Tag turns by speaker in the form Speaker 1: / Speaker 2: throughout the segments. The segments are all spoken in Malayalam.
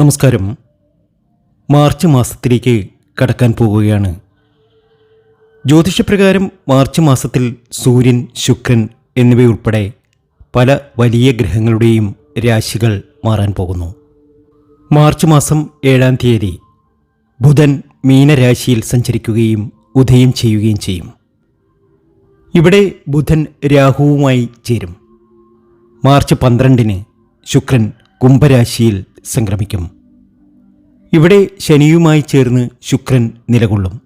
Speaker 1: നമസ്കാരം. മാർച്ച് മാസത്തിലേക്ക് കടക്കാൻ പോവുകയാണ് ജ്യോതിഷപ്രകാരം മാർച്ച് മാസത്തിൽ സൂര്യൻ ശുക്രൻ എന്നിവയുൾപ്പെടെ പല വലിയ ഗ്രഹങ്ങളുടെയും രാശികൾ മാറാൻ പോകുന്നു. മാർച്ച് മാസം ഏഴാം തീയതി ബുധൻ മീനരാശിയിൽ സഞ്ചരിക്കുകയും ഉദയം ചെയ്യുകയും ചെയ്യും. ഇവിടെ ബുധൻ രാഹുവുമായി ചേരും. മാർച്ച് പന്ത്രണ്ടിന് ശുക്രൻ കുംഭരാശിയിൽ സംക്രമിക്കും. ഇവിടെ ശനിയുമായി ചേർന്ന് ശുക്രൻ നിലകൊള്ളും.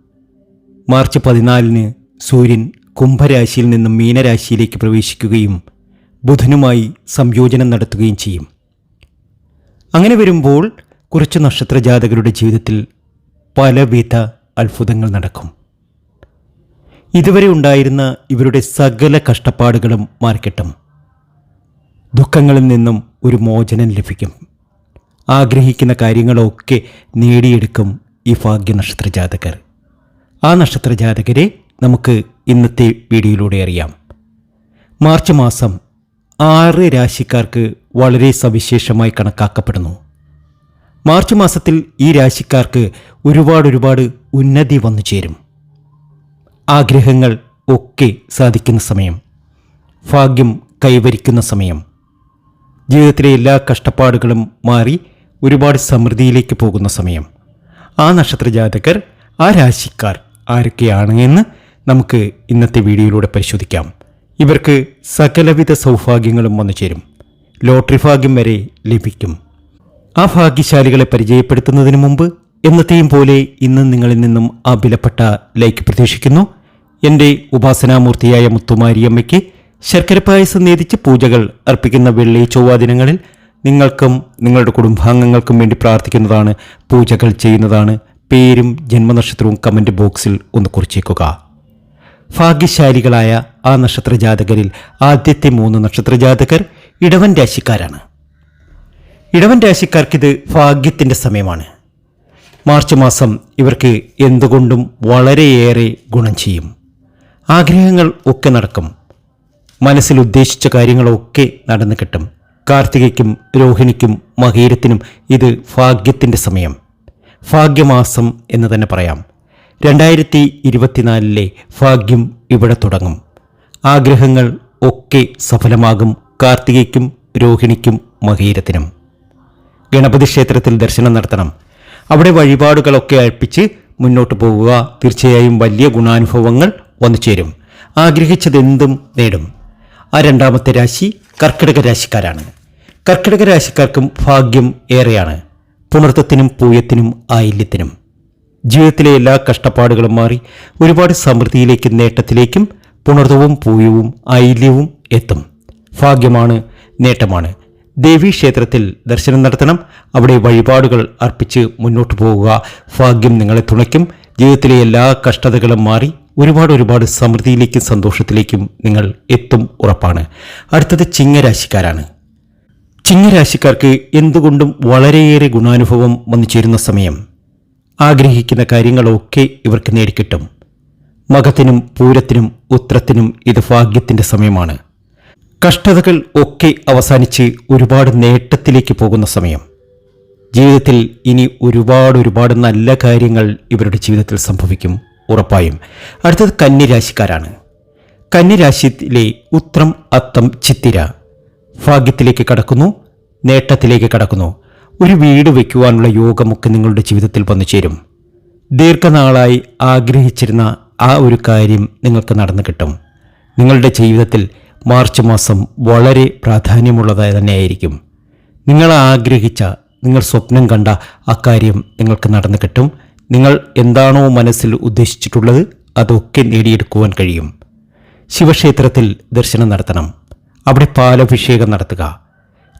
Speaker 1: മാർച്ച് പതിനാലിന് സൂര്യൻ കുംഭരാശിയിൽ നിന്നും മീനരാശിയിലേക്ക് പ്രവേശിക്കുകയും ബുധനുമായി സംയോജനം നടത്തുകയും ചെയ്യും. അങ്ങനെ വരുമ്പോൾ കുറച്ച് നക്ഷത്രജാതകരുടെ ജീവിതത്തിൽ പലവിധ അത്ഭുതങ്ങൾ നടക്കും. ഇതുവരെ ഉണ്ടായിരുന്ന ഇവരുടെ സകല കഷ്ടപ്പാടുകളും മാറിക്കിട്ടും. ദുഃഖങ്ങളിൽ നിന്നും ഒരു മോചനം ലഭിക്കും. ആഗ്രഹിക്കുന്ന കാര്യങ്ങളൊക്കെ നേടിയെടുക്കും ഈ ഭാഗ്യ നക്ഷത്ര ജാതകർ ആ നക്ഷത്ര ജാതകരെ നമുക്ക് ഇന്നത്തെ വീഡിയോയിലൂടെ അറിയാം. മാർച്ച് മാസം ആറ് രാശിക്കാർക്ക് വളരെ സവിശേഷമായി കണക്കാക്കപ്പെടുന്നു. മാർച്ച് മാസത്തിൽ ഈ രാശിക്കാർക്ക് ഒരുപാട് ഒരുപാട് ഉന്നതി വന്നു ചേരും. ആഗ്രഹങ്ങൾ ഒക്കെ സാധിക്കുന്ന സമയം. ഭാഗ്യം കൈവരിക്കുന്ന സമയം. ജീവിതത്തിലെ എല്ലാ കഷ്ടപ്പാടുകളും മാറി ഒരുപാട് സമൃദ്ധിയിലേക്ക് പോകുന്ന സമയം. ആ നക്ഷത്ര ജാതകർ ആ രാശിക്കാർ ആരൊക്കെയാണ് എന്ന് നമുക്ക് ഇന്നത്തെ വീഡിയോയിലൂടെ പരിശോധിക്കാം. ഇവർക്ക് സകലവിധ സൗഭാഗ്യങ്ങളും വന്നു ചേരും. ലോട്ടറി ഭാഗ്യം വരെ ലഭിക്കും. ആ ഭാഗ്യശാലികളെ പരിചയപ്പെടുത്തുന്നതിന് മുമ്പ് എന്നത്തെയും പോലെ ഇന്ന് നിങ്ങളിൽ നിന്നും ആ വിലപ്പെട്ട ലൈക്ക് പ്രതീക്ഷിക്കുന്നു. എന്റെ ഉപാസനാമൂർത്തിയായ മുത്തുമാരിയമ്മയ്ക്ക് ശർക്കര പായസം നേതിച്ച് പൂജകൾ അർപ്പിക്കുന്ന വെള്ളി ചൊവ്വാ ദിനങ്ങളിൽ നിങ്ങൾക്കും നിങ്ങളുടെ കുടുംബാംഗങ്ങൾക്കും വേണ്ടി പ്രാർത്ഥിക്കുന്നതാണ് പൂജകൾ ചെയ്യുന്നതാണ്. പേരും ജന്മനക്ഷത്രവും കമന്റ് ബോക്സിൽ ഒന്ന് കുറിച്ചേക്കുക. ഭാഗ്യശാലികളായ ആ നക്ഷത്രജാതകരിൽ ആദ്യത്തെ മൂന്ന് നക്ഷത്രജാതകർ ഇടവൻ രാശിക്കാരാണ്. ഇടവൻ രാശിക്കാർക്കിത് ഭാഗ്യത്തിന്റെ സമയമാണ്. മാർച്ച് മാസം ഇവർക്ക് എന്തുകൊണ്ടും വളരെയേറെ ഗുണം ചെയ്യും. ആഗ്രഹങ്ങൾ ഒക്കെ നടക്കും. മനസ്സിൽ ഉദ്ദേശിച്ച കാര്യങ്ങളൊക്കെ നടന്നു കിട്ടും. കാർത്തികയ്ക്കും രോഹിണിക്കും മഹീരത്തിനും ഇത് ഭാഗ്യത്തിന്റെ സമയം. ഭാഗ്യമാസം എന്ന് തന്നെ പറയാം. രണ്ടായിരത്തി ഇരുപത്തിനാലിലെ ഭാഗ്യം ഇവിടെ തുടങ്ങും. ആഗ്രഹങ്ങൾ ഒക്കെ സഫലമാകും കാർത്തികയ്ക്കും രോഹിണിക്കും മഹീരത്തിനും ഗണപതി ക്ഷേത്രത്തിൽ ദർശനം നടത്തണം. അവിടെ വഴിപാടുകളൊക്കെ അർപ്പിച്ച് മുന്നോട്ട് പോവുക. തീർച്ചയായും വലിയ ഗുണാനുഭവങ്ങൾ വന്നു ചേരും ആഗ്രഹിച്ചതെന്തും നേടും. ആ രണ്ടാമത്തെ രാശി കർക്കിടക രാശിക്കാരാണ്. കർക്കിടക രാശിക്കാർക്കും ഭാഗ്യം ഏറെയാണ്. പുണർത്തത്തിനും പൂയത്തിനും ആയില്യത്തിനും. ജീവിതത്തിലെ എല്ലാ കഷ്ടപ്പാടുകളും മാറി ഒരുപാട് സമൃദ്ധിയിലേക്കും നേട്ടത്തിലേക്കും പുണർത്തവും പൂയവും ആയില്യവും എത്തും. ഭാഗ്യമാണ് നേട്ടമാണ്. ദേവീക്ഷേത്രത്തിൽ ദർശനം നടത്തണം. അവിടെ വഴിപാടുകൾ അർപ്പിച്ച് മുന്നോട്ട് പോവുക. ഭാഗ്യം നിങ്ങളെ തുണയ്ക്കും. ജീവിതത്തിലെ എല്ലാ കഷ്ടതകളും മാറി ഒരുപാട് ഒരുപാട് സമൃദ്ധിയിലേക്കും സന്തോഷത്തിലേക്കും നിങ്ങൾ എത്തും ഉറപ്പാണ്. അടുത്തത് ചിങ്ങരാശിക്കാരാണ്. ചിങ്ങരാശിക്കാർക്ക് എന്തുകൊണ്ടും വളരെയേറെ ഗുണാനുഭവം വന്നു ചേരുന്ന സമയം. ആഗ്രഹിക്കുന്ന കാര്യങ്ങളൊക്കെ ഇവർക്ക് നേടിക്കിട്ടും. മകത്തിനും പൂരത്തിനും ഉത്രത്തിനും ഇത് ഭാഗ്യത്തിന്റെ സമയമാണ്. കഷ്ടതകൾ ഒക്കെ അവസാനിച്ച് ഒരുപാട് നേട്ടത്തിലേക്ക് പോകുന്ന സമയം. ജീവിതത്തിൽ ഇനി ഒരുപാട് ഒരുപാട് നല്ല കാര്യങ്ങൾ ഇവരുടെ ജീവിതത്തിൽ സംഭവിക്കും. ഉറപ്പായും. അടുത്തത് കന്നിരാശിക്കാരാണ് കന്നിരാശിയിലെ ഉത്രം അത്തം ചിത്തിര ഭാഗ്യത്തിലേക്ക് കടക്കുന്നു നേട്ടത്തിലേക്ക് കടക്കുന്നു. ഒരു വീട് വയ്ക്കുവാനുള്ള യോഗമൊക്കെ നിങ്ങളുടെ ജീവിതത്തിൽ വന്നു ചേരും. ദീർഘനാളായി ആഗ്രഹിച്ചിരുന്ന ആ ഒരു കാര്യം നിങ്ങൾക്ക് നടന്നു കിട്ടും. നിങ്ങളുടെ ജീവിതത്തിൽ മാർച്ച് മാസം വളരെ പ്രാധാന്യമുള്ളതായി തന്നെയായിരിക്കും. നിങ്ങൾ ആഗ്രഹിച്ച നിങ്ങൾ സ്വപ്നം കണ്ട അക്കാര്യം നിങ്ങൾക്ക് നടന്നു കിട്ടും. നിങ്ങൾ എന്താണോ മനസ്സിൽ ഉദ്ദേശിച്ചിട്ടുള്ളത് അതൊക്കെ നേടിയെടുക്കുവാൻ കഴിയും. ശിവക്ഷേത്രത്തിൽ ദർശനം നടത്തണം. അവിടെ പാലഭിഷേകം നടത്തുക.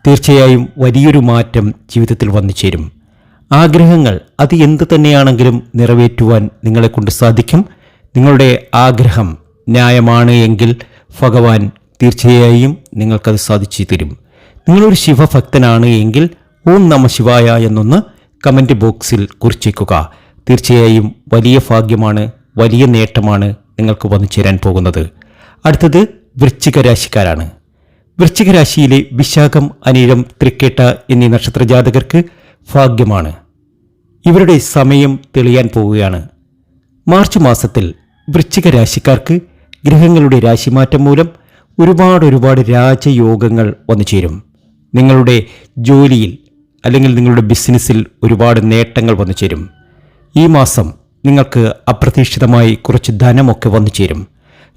Speaker 1: തീർച്ചയായും വലിയൊരു മാറ്റം ജീവിതത്തിൽ വന്നു ചേരും. ആഗ്രഹങ്ങൾ അത് എന്ത് തന്നെയാണെങ്കിലും നിറവേറ്റുവാൻ നിങ്ങളെക്കൊണ്ട് സാധിക്കും. നിങ്ങളുടെ ആഗ്രഹം ന്യായമാണ് എങ്കിൽ ഭഗവാൻ തീർച്ചയായും നിങ്ങൾക്കത് സാധിച്ചു തരും. നിങ്ങളൊരു ശിവഭക്തനാണ് എങ്കിൽ ഓം നമ ശിവായ എന്നൊന്ന് കമന്റ് ബോക്സിൽ കുറിച്ചേക്കുക. തീർച്ചയായും വലിയ ഭാഗ്യമാണ് വലിയ നേട്ടമാണ് നിങ്ങൾക്ക് വന്നു ചേരാൻ പോകുന്നത്. അടുത്തത് വൃശ്ചിക രാശിക്കാരാണ്. വൃശ്ചിക രാശിയിലെ വിശാഖം അനിഴം തൃക്കേട്ട എന്നീ നക്ഷത്ര ജാതകർക്ക് ഭാഗ്യമാണ്. ഇവരുടെ സമയം തെളിയാൻ പോവുകയാണ്. മാർച്ച് മാസത്തിൽ വൃശ്ചിക രാശിക്കാർക്ക് ഗ്രഹങ്ങളുടെ രാശിമാറ്റം മൂലം ഒരുപാട് ഒരുപാട് രാജയോഗങ്ങൾ വന്നു ചേരും. നിങ്ങളുടെ ജോലിയിൽ അല്ലെങ്കിൽ നിങ്ങളുടെ ബിസിനസ്സിൽ ഒരുപാട് നേട്ടങ്ങൾ വന്നു ചേരും. ഈ മാസം നിങ്ങൾക്ക് അപ്രതീക്ഷിതമായി കുറച്ച് ധനമൊക്കെ വന്നു ചേരും.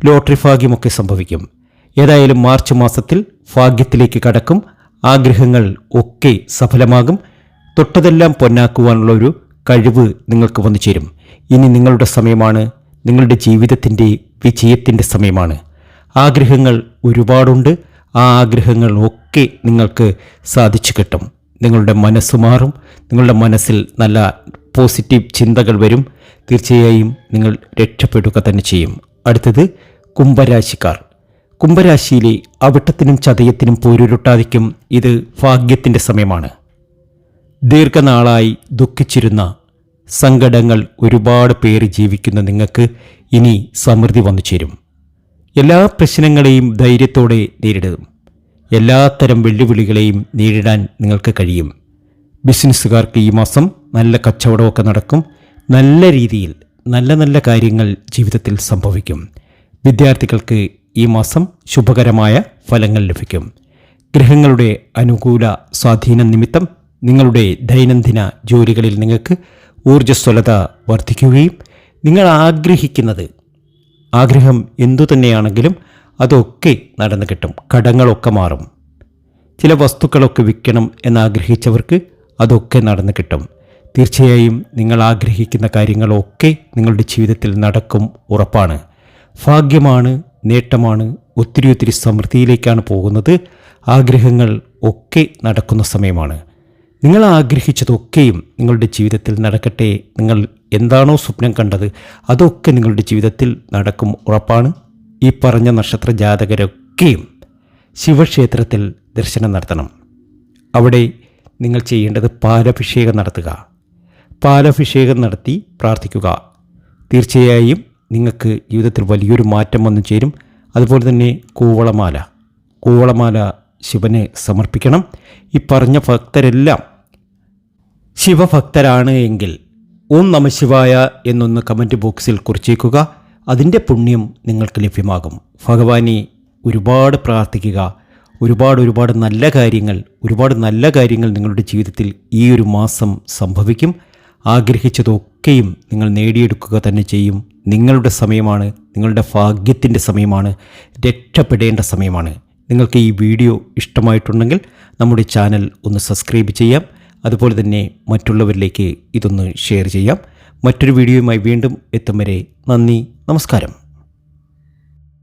Speaker 1: ലോട്ടറി ഭാഗ്യമൊക്കെ സംഭവിക്കും. ഏതായാലും മാർച്ച് മാസത്തിൽ ഭാഗ്യത്തിലേക്ക് കടക്കും. ആഗ്രഹങ്ങൾ ഒക്കെ സഫലമാകും. തൊട്ടതെല്ലാം പൊന്നാക്കുവാനുള്ള ഒരു കഴിവ് നിങ്ങൾക്ക് വന്നു ചേരും. ഇനി നിങ്ങളുടെ സമയമാണ്. നിങ്ങളുടെ ജീവിതത്തിന്റെ വിജയത്തിന്റെ സമയമാണ്. ആഗ്രഹങ്ങൾ ഒരുപാടുണ്ട്. ആ ആഗ്രഹങ്ങൾ ഒക്കെ നിങ്ങൾക്ക് സാധിച്ചു കിട്ടും. നിങ്ങളുടെ മനസ്സ് മാറും. നിങ്ങളുടെ മനസ്സിൽ നല്ല പോസിറ്റീവ് ചിന്തകൾ വരും. തീർച്ചയായും നിങ്ങൾ രക്ഷപ്പെടുക തന്നെ ചെയ്യും. അടുത്തത് കുംഭരാശിക്കാർ. കുംഭരാശിയിലെ അവിട്ടത്തിനും ചതയത്തിനും പോരുരുട്ടാതിക്കും ഇത് ഭാഗ്യത്തിന്റെ സമയമാണ്. ദീർഘനാളായി ദുഃഖിച്ചിരുന്ന സങ്കടങ്ങൾ ഒരുപാട് പേര് ജീവിക്കുന്ന നിങ്ങൾക്ക് ഇനി സമൃദ്ധി വന്നു ചേരും. എല്ലാ പ്രശ്നങ്ങളെയും ധൈര്യത്തോടെ നേരിടും. എല്ലാത്തരം വെല്ലുവിളികളെയും നേരിടാൻ നിങ്ങൾക്ക് കഴിയും. ബിസിനസ്സുകാർക്ക് ഈ മാസം നല്ല കച്ചവടമൊക്കെ നടക്കും. നല്ല രീതിയിൽ നല്ല നല്ല കാര്യങ്ങൾ ജീവിതത്തിൽ സംഭവിക്കും. വിദ്യാർത്ഥികൾക്ക് ഈ മാസം ശുഭകരമായ ഫലങ്ങൾ ലഭിക്കും. ഗ്രഹങ്ങളുടെ അനുകൂല സ്വാധീനം നിമിത്തം നിങ്ങളുടെ ദൈനംദിന ജോലികളിൽ നിങ്ങൾക്ക് ഊർജസ്വലത വർദ്ധിക്കുകയും നിങ്ങൾ ആഗ്രഹിക്കുന്നത് ആഗ്രഹം എന്തു തന്നെയാണെങ്കിലും അതൊക്കെ നടന്നു കിട്ടും. കടങ്ങളൊക്കെ മാറും. ചില വസ്തുക്കളൊക്കെ വിൽക്കണം എന്നാഗ്രഹിച്ചവർക്ക് അതൊക്കെ നടന്നു കിട്ടും. തീർച്ചയായും നിങ്ങൾ ആഗ്രഹിക്കുന്ന കാര്യങ്ങളൊക്കെ നിങ്ങളുടെ ജീവിതത്തിൽ നടക്കും ഉറപ്പാണ്. ഭാഗ്യമാണ് നേട്ടമാണ് ഒത്തിരി ഒത്തിരി സമൃദ്ധിയിലേക്കാണ് പോകുന്നത്. ആഗ്രഹങ്ങൾ ഒക്കെ നടക്കുന്ന സമയമാണ്. നിങ്ങൾ ആഗ്രഹിച്ചതൊക്കെയും നിങ്ങളുടെ ജീവിതത്തിൽ നടക്കട്ടെ. നിങ്ങൾ എന്താണോ സ്വപ്നം കണ്ടത് അതൊക്കെ നിങ്ങളുടെ ജീവിതത്തിൽ നടക്കും ഉറപ്പാണ്. ഈ പറഞ്ഞ നക്ഷത്ര ജാതകരൊക്കെയും ശിവക്ഷേത്രത്തിൽ ദർശനം നടത്തണം. അവിടെ നിങ്ങൾ ചെയ്യേണ്ടത് പാലഭിഷേകം നടത്തുക. പാലഭിഷേകം നടത്തി പ്രാർത്ഥിക്കുക. തീർച്ചയായും നിങ്ങൾക്ക് ജീവിതത്തിൽ വലിയൊരു മാറ്റം വന്നു ചേരും. അതുപോലെ തന്നെ കൂവളമാല. കൂവളമാല ശിവനെ സമർപ്പിക്കണം. ഈ പറഞ്ഞ ഭക്തരെല്ലാം ശിവഭക്തരാണ് എങ്കിൽ ഓം നമ ശിവായ എന്നൊന്ന് കമന്റ് ബോക്സിൽ കുറിച്ചേക്കുക. അതിന്റെ പുണ്യം നിങ്ങൾക്ക് ലഭ്യമാകും. ഭഗവാനെ ഒരുപാട് പ്രാർത്ഥിക്കുക. ഒരുപാട് ഒരുപാട് നല്ല കാര്യങ്ങൾ ഒരുപാട് നല്ല കാര്യങ്ങൾ നിങ്ങളുടെ ജീവിതത്തിൽ ഈ ഒരു മാസം സംഭവിക്കും. ആഗ്രഹിച്ചതൊക്കെയും നിങ്ങൾ നേടിയെടുക്കുക തന്നെ ചെയ്യും. നിങ്ങളുടെ സമയമാണ് നിങ്ങളുടെ ഭാഗ്യത്തിന്റെ സമയമാണ് രക്ഷപ്പെടേണ്ട സമയമാണ്. നിങ്ങൾക്ക് ഈ വീഡിയോ ഇഷ്ടമായിട്ടുണ്ടെങ്കിൽ നമ്മുടെ ചാനൽ ഒന്ന് സബ്സ്ക്രൈബ് ചെയ്യാം. അതുപോലെ തന്നെ മറ്റുള്ളവരിലേക്ക് ഇതൊന്ന് ഷെയർ ചെയ്യാം. മറ്റൊരു വീഡിയോയുമായി വീണ്ടും എത്തും വരെ നന്ദി നമസ്കാരം.